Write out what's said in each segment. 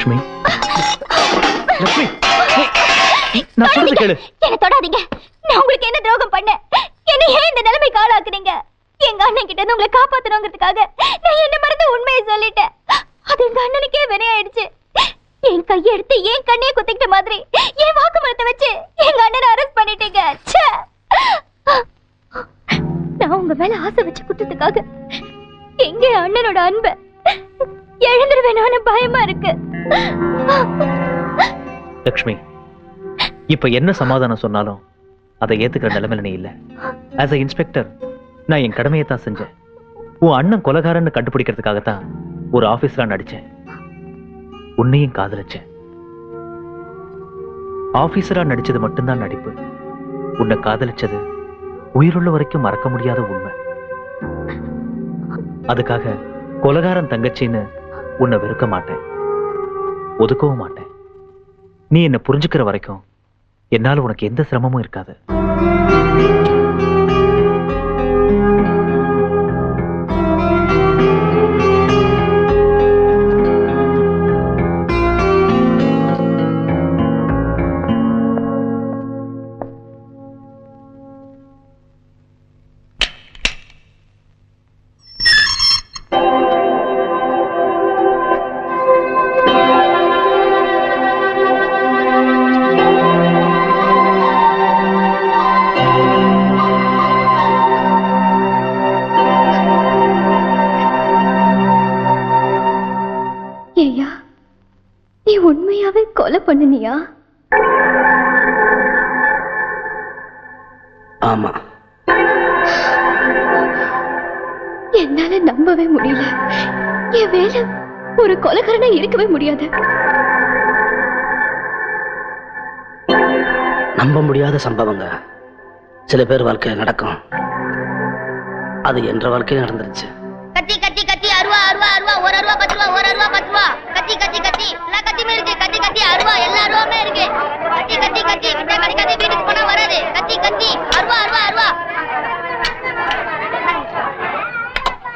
லக்ஷ்மி. லக்ஷ்மி நான் சொல்றது கேளு. என்ன தொடாதீங்க. நான் உங்களுக்கு என்ன துரோகம் பண்ணேன்? என்ன ஏன் இந்த நிலைமைக்கு ஆளாக்குனீங்க? எங்க அண்ணன் கிட்ட இருந்து உங்களை காப்பாத்தணுங்கிறதுக்காக நான் என்ன மறந்து உண்மையை சொல்லிட்டேன். அது எங்க அண்ணனுக்கே வினையாயிடுச்சு. என் கையை எடுத்து என் கண்ணையே குத்திக்கிட்ட மாதிரி என் வாக்குமூலத்தை வச்சு எங்க அண்ணனை அரெஸ்ட் பண்ணிட்டீங்க! நான் உங்க மேல ஆசை வச்சு குத்தத்துக்காக எங்க அண்ணனோட அன்பை எழுந்துருவேனோன்னு பயமா இருக்கு. லக்ஷ்மி இப்ப என்ன சமாதானம் சொன்னாலும் அதை ஏத்துக்கிற நிலைமையில நீ இல்ல. ஆஸ் அ இன்ஸ்பெக்டர் நான் என் கடமையை தான் செஞ்சேன். உன் அண்ணன் கொலகாரன்னு கண்டுபிடிக்கிறதுக்காகத்தான் ஒரு ஆபீஸ்ல நடிச்சேன். உன்னையும் காதலிச்சேன். ஆபீசரா நடிச்சது மட்டும்தான் நடிப்பு. உன்னை காதலிச்சது உயிருள்ள வரைக்கும் மறக்க முடியாத உண்மை. அதுக்காக கொலகாரன் தங்கச்சின்னு உன்னை வெறுக்க மாட்டேன். ஒதுக்கவும் மாட்டேன். நீ என்னை புரிஞ்சுக்கிற வரைக்கும் என்னால உனக்கு எந்த சிரமமும் இருக்காது. பண்ணுனியா? ஆமா. என்னால நம்பவே முடியல. என் வேலை ஒரு கொலைகாரனா இருக்கவே முடியாது. நம்ப முடியாத சம்பவங்க சில பேர் வாழ்க்கையில் நடக்கும். அது என்ற வாழ்க்கையில் நடந்துருச்சு. கத்தி கத்தி கத்தி அருவா அருவா அருவா ஒரு அருவா பத்து ரூபா ஒரு அருவா பத்து ரூபா கத்தி கத்தி கத்தி எல்லா கத்தியுமே இருக்கு கத்தி கத்தி அருவா எல்லா அருவாமே இருக்கு கத்தி கத்தி கத்தி விட்டா கிடைக்காது வீட்டுக்கு போனா வராது கத்தி கத்தி அருவா அருவா அருவா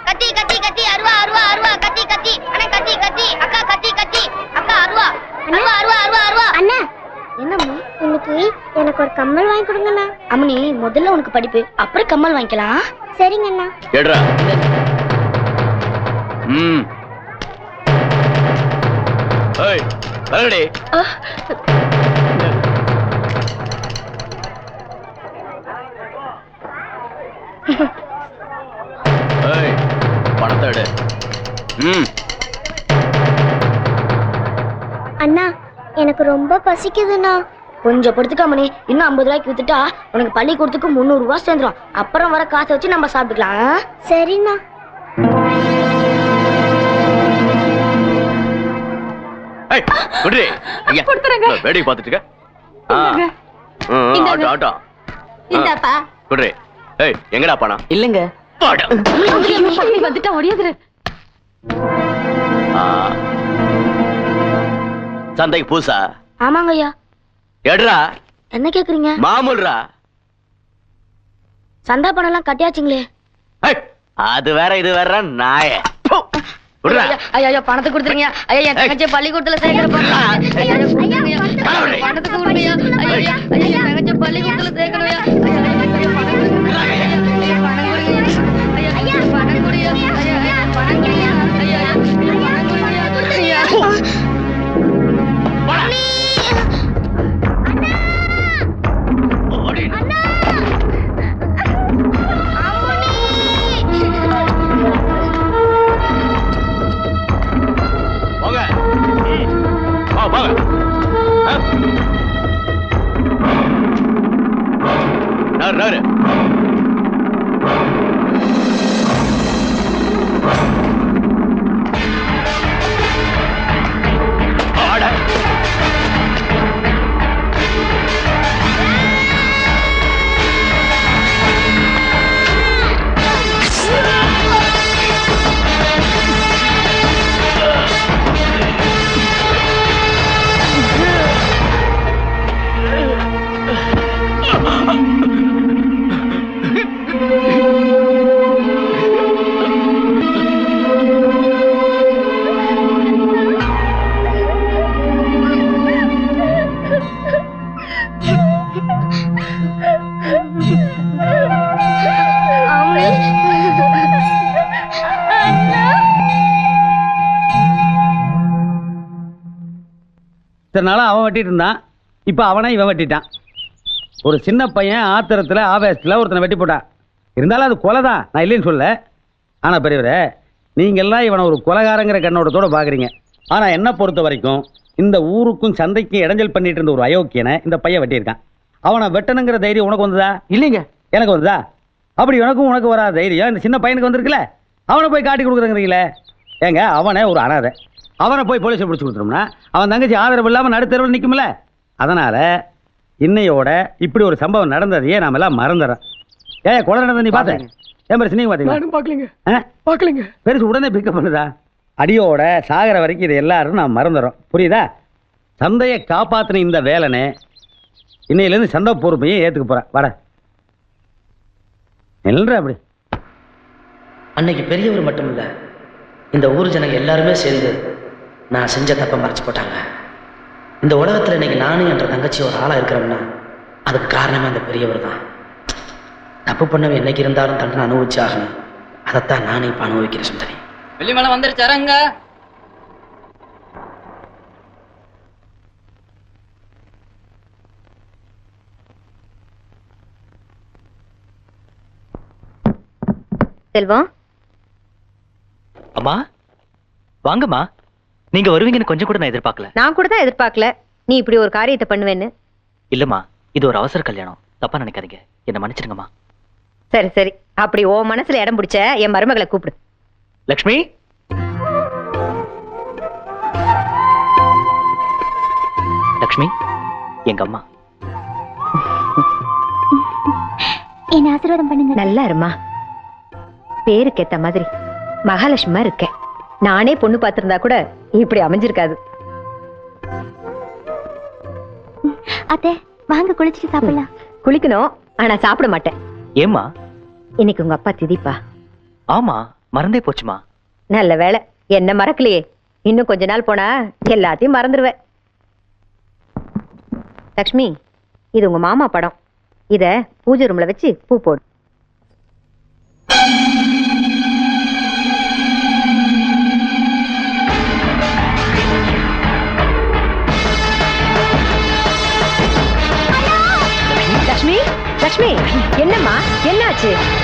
கத்தி கத்தி கத்தி அருவா அருவா அருவா கத்தி கத்தி அண்ணா கத்தி கத்தி அக்கா கத்தி கத்தி அக்கா அருவா அருவா அருவா அருவா அருவா அண்ணா என்னம்மா இன்னைக்கு எனக்கு ஒரு கம்மல் வாங்கி கொடுங்கண்ணா அம்மனி முதல்ல உனக்கு படிப்பு அப்புறம் கம்மல் வாங்கிக்கலாம். சரிங்க அண்ணா. எடுறா. ம். ஏய் வரடி ஏய் பணத்தை எடு. ம். அண்ணா எனக்கு ரொம்ப பசிக்குதுண்ணா. கொஞ்சம் படுத்துக்காமனே இன்னும் ஐம்பது ரூபாய்க்கு வித்துட்டா உனக்கு பள்ளிக்கூடத்துக்கு முந்நூறு ரூபாய் சேர்ந்துரும். அப்புறம் வர காசை வச்சு நம்ம சாப்பிட்டுக்கலாம். சரிண்ணா. வேடிக்கை பார்த்துட்டு இருக்க. எங்கடா பணம் இல்லைங்க. வந்துட்டா ஒடியாதுரு ஆ. சந்தைக்கு பூசா ஆமாங்க ஐயா எடுறா என்ன கேக்குறீங்க மாமூல்ரா சந்தா பணம் எல்லாம் கட்டியாச்சுங்களே அது வேற இது வேற நாய. ஐயா ஐயா பணத்தை கொடுத்துருங்க ஐயா என் தங்கச்சி பள்ளிக்கூடத்துல சேர்க்கிறப்ப ஐயா பணத்துக்கு கொடுங்க ஐயா ஐயா ஐயா என் தங்கச்சி பள்ளிக்கூடத்துல சேர்க்கணும் இத்தனை நாளாக அவன் வெட்டிட்டு இருந்தான். இப்போ அவனை இவன் வெட்டிட்டான். ஒரு சின்ன பையன் ஆத்திரத்தில் ஆவேசத்தில் ஒருத்தனை வெட்டி போட்டான். இருந்தாலும் அது கொலை தான் நான் இல்லைன்னு சொல்ல ஆனால் பெரியவரே நீங்கள்லாம் இவனை ஒரு கொலைகாரங்கிற கண்ணோட்டத்தோட பார்க்குறீங்க ஆனால் என்ன பொறுத்த வரைக்கும் இந்த ஊருக்கும் சந்தைக்கும் இடைஞ்சல் பண்ணிட்டு இருந்த ஒரு அயோக்கியனை இந்த பையன் வெட்டியிருக்கான். அவனை வெட்டணுங்கிற தைரியம் உனக்கு வந்ததா? இல்லைங்க. எனக்கு வந்ததா? அப்படி உனக்கும் உனக்கு வராத தைரியம். இந்த சின்ன பையனுக்கு வந்திருக்குல்ல. அவனை போய் காட்டி கொடுக்குறேங்கிறீங்களே. ஏங்க அவனே ஒரு அனாதை. அவனை போய் போலீஸில் பிடிச்சி கொடுத்துட்டோம்னா அவன் தங்கச்சி ஆதரவு இல்லாமல் நடுத்தரவில் நிற்கும்ல அதனால் இன்னையோட இப்படி ஒரு சம்பவம் நடந்ததையே நாம எல்லாம் மறந்துடுறோம் ஏன் கொலை நடந்தது நீ பார்த்த? ஏன் பெருசு நீங்க பார்த்தீங்களா? பார்க்கலங்க ஆ? பார்க்கலங்க பெருசு உடனே பிக்கப் பண்ணுதா? அடியோட சாகிற வரைக்கும் இது எல்லாரும் நான் மறந்துடுறோம் புரியுதா? சந்தையை காப்பாத்தின இந்த வேலனே இன்னையிலேருந்து சந்தை பொறுப்பையும் ஏற்றுக்க போகிறேன் வாட. நில்ற அப்படி. அன்னைக்கு பெரியவர் மட்டும் இல்லை இந்த ஊர் ஜனங்க எல்லாருமே சேர்ந்து நான் செஞ்ச தப்பை மறைச்சு போட்டாங்க. இந்த உலகத்தில் இன்னைக்கு நானும் என்ற தங்கச்சி ஒரு ஆளாக இருக்கிறோம்னா அதுக்கு காரணமே அந்த பெரியவர் தான். தப்பு பண்ணவன் என்னைக்கு இருந்தாலும் தண்டனை அனுபவிச்சு ஆகணும் அதைத்தான் நானே இப்போ அனுபவிக்கிறேன் சுந்தரி. வெள்ளிமலை வந்துருச்சாரங்க செல்வம் அம்மா வாங்கம்மா. நீங்க வருவீங்கன்னு கொஞ்சம் கூட நான் எதிர்பார்க்கல. நான் கூட தான் எதிர்பார்க்கல. நீ இப்படி ஒரு காரியத்தை பண்ணுவேன்னு. இல்லம்மா இது ஒரு அவசர கல்யாணம். தப்பா நினைக்காதீங்க. என்ன மன்னிச்சிடுங்கம்மா. சரி சரி. அப்படி ஓ மனசுல இடம் பிடிச்ச என் மருமகளை கூப்பிடு. லக்ஷ்மி? லக்ஷ்மி எங்க அம்மா? என்ன ஆசீர்வாதம் பண்ணுங்க. நல்லா இருமா. பேருக்கு ஏத்த மாதிரி. மகாலட்சுமா இருக்கேன் நானே பொண்ணு பார்த்திருந்தா கூட இப்படி அமைஞ்சிருக்காது. அத்தை வாங்க குளிச்சுட்டு சாப்பிடலாம். குளிக்கணும் ஆனா சாப்பிட மாட்டேன். ஏம்மா? இன்னைக்கு உங்க அப்பா திதிப்பா. ஆமா மறந்தே போச்சுமா? நல்ல வேலை என்ன மறக்கலையே. இன்னும் கொஞ்ச நாள் போனா எல்லாத்தையும் மறந்துடுவேன் லக்ஷ்மி இது உங்க மாமா படம். இத பூஜை ரூம்ல வச்சு பூ போடு. என்னாச்சு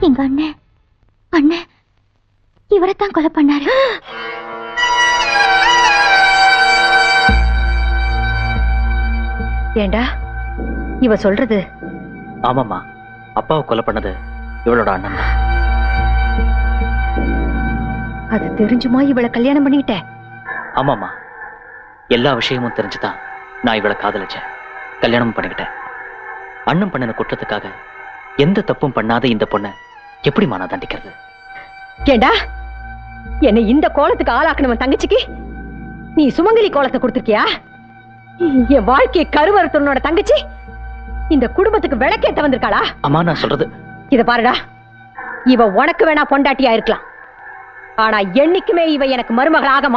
எங்க அண்ணன் அண்ணன் இவரைத்தான் கொலை பண்ணாரு. ஏண்டா? இவ சொல்றது? ஆமாம்மா. அப்பாவை கொலை பண்ணது இவளோட அண்ணன் தான். அது தெரிஞ்சுமா இவளை கல்யாணம் பண்ணிக்கிட்ட? ஆமாம்மா. எல்லா விஷயமும் தெரிஞ்சுதான் நான் இவளை காதலிச்சேன். கல்யாணமும் பண்ணிக்கிட்டேன். அண்ணன் பண்ணின குற்றத்துக்காக எந்த தப்பும் பண்ணாத இந்த பொண்ணை எப்படிம்மா நான் தண்டிக்கிறது? ஏண்டா? என்னை இந்த கோலத்துக்கு ஆளாக்கணும் தங்கச்சிக்கு? நீ சுமங்கலி கோலத்தை கொடுத்திருக்கியா? என் வாழ்க்கையை கருவறுத்தனோட தங்கச்சி? இந்த குடும்பத்துக்கு விளக்கேத்த வந்திருக்காளா? அம்மா நான் சொல்றது இத பாருடா. இவ உனக்கு வேணா பொண்டாட்டியா இருக்கலாம். ஆனா என்னைக்குமே இவ எனக்கு மருமகள் ஆக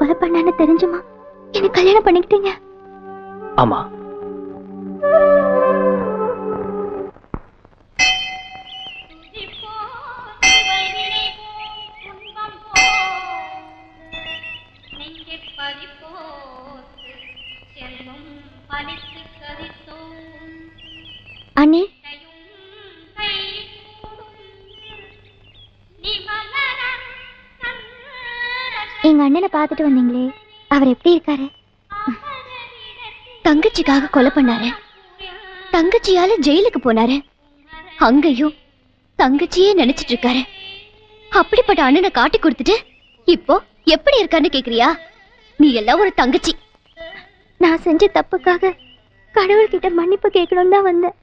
கொலை பண்ணான்னு தெரிஞ்சுமா? என்ன கல்யாணம் பண்ணிக்கிட்டீங்க? ஆமா. அண்ணே பார்த்துட்டு வந்தீங்களே. அவர் எப்படி இருக்காரு? தங்கச்சிக்காக கொலை பண்ணாரு. தங்கச்சியால ஜெயிலுக்கு போனாரு. அங்கேயும் தங்கச்சியே நினைச்சிட்டு இருக்காரு. அப்படிப்பட்ட அண்ணனை காட்டி கொடுத்துட்டு இப்போ எப்படி இருக்கான்னு கேக்குறியா? நீ எல்லாம் ஒரு தங்கச்சி. நான் செஞ்ச தப்புக்காக கடவுள்கிட்ட மன்னிப்பு கேட்கணும் தான் வந்தேன்.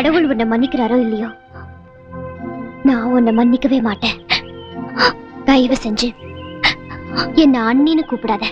கடவுள் உன்னை மன்னிக்கிறாரோ இல்லையோ? நான் உன்னை மன்னிக்கவே மாட்டேன். தயவு செஞ்சு என்ன அண்ணின்னு கூப்பிடாத.